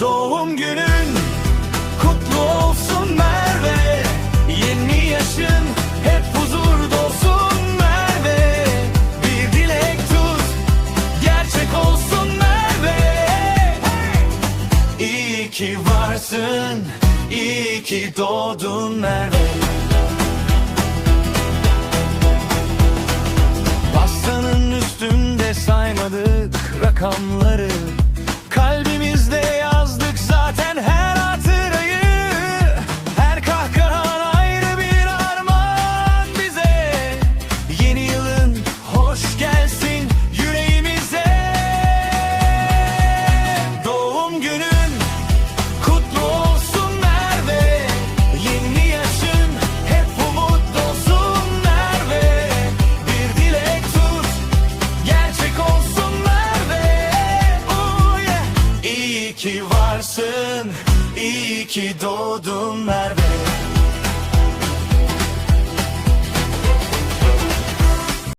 Doğum günün kutlu olsun Merve. Yeni yaşın hep huzur dolsun Merve. Bir dilek tut gerçek olsun Merve. İyi ki varsın, iyi ki doğdun Merve. Pastanın üstünde saymadık rakamları ki varsın, iyi ki doğdun Merve